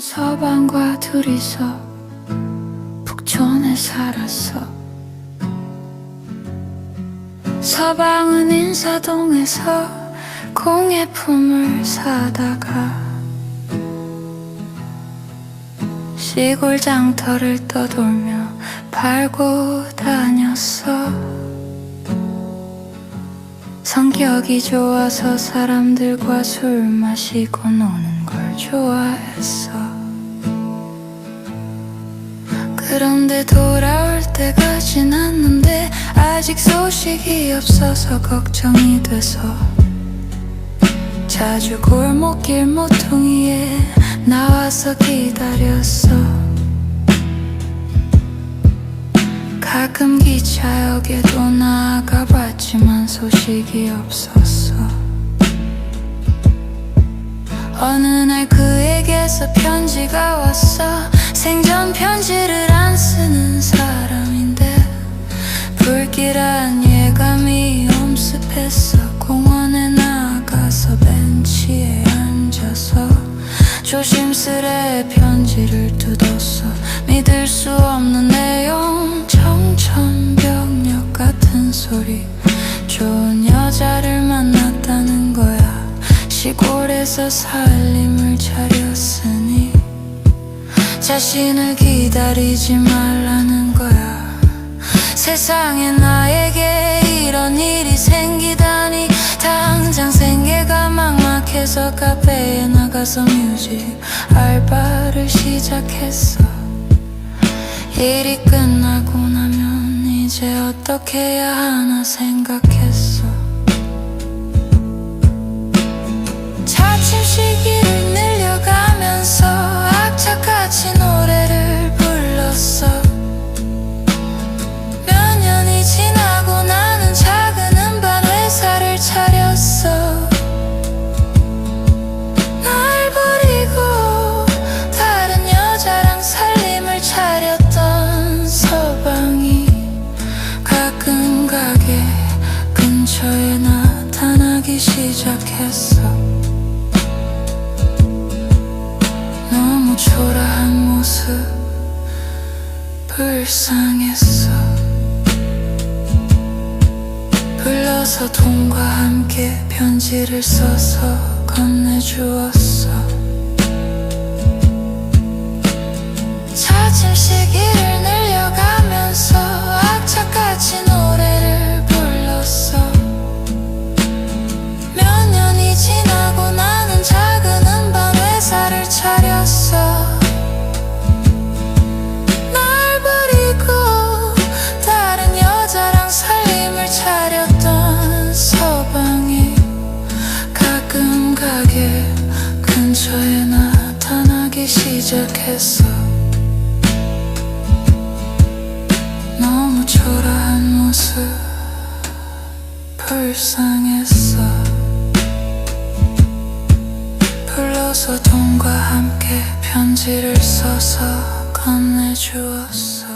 서방과 둘이서 북촌에 살았어. 서방은 인사동에서 공예품을 사다가 시골 장터를 떠돌며 팔고 다녔어. 성격이 좋아서 사람들과 술 마시고 노는 걸 좋아했어 그런데 돌아올 때가 지났는데 아직 소식이 없어서 걱정이 돼서 자주 골목길 모퉁이에 나와서 기다렸어. 가끔 기차역에도 나가 봤지만 소식이 없었어. 어느 날 그에게서 편지가 왔어 조심스레 편지를 뜯었어 믿을 수 없는 내용. 청천벽력 같은 소리. 좋은 여자를 만났다는 거야. 시골에서 살림을 차렸으니. 자신을 기다리지 말라는 거야. 세상에 나에게 이런 일이 생기다니. 당장 생계가 막막해서 카페에 나 가서 뮤직 알바를 시작했어. 일이 끝나고 나면 이제 어떻게 해야 하나 생각했 근처에 나타나기 시작했어. 너무 초라한 모습 불쌍했어. 불러서 돈과 함께 편지를 써서 건네주었어 근처에 나타나기 시작했어. 너무 초라한 모습 불쌍했어. 불러서 돈과 함께 편지를 써서 건네주었어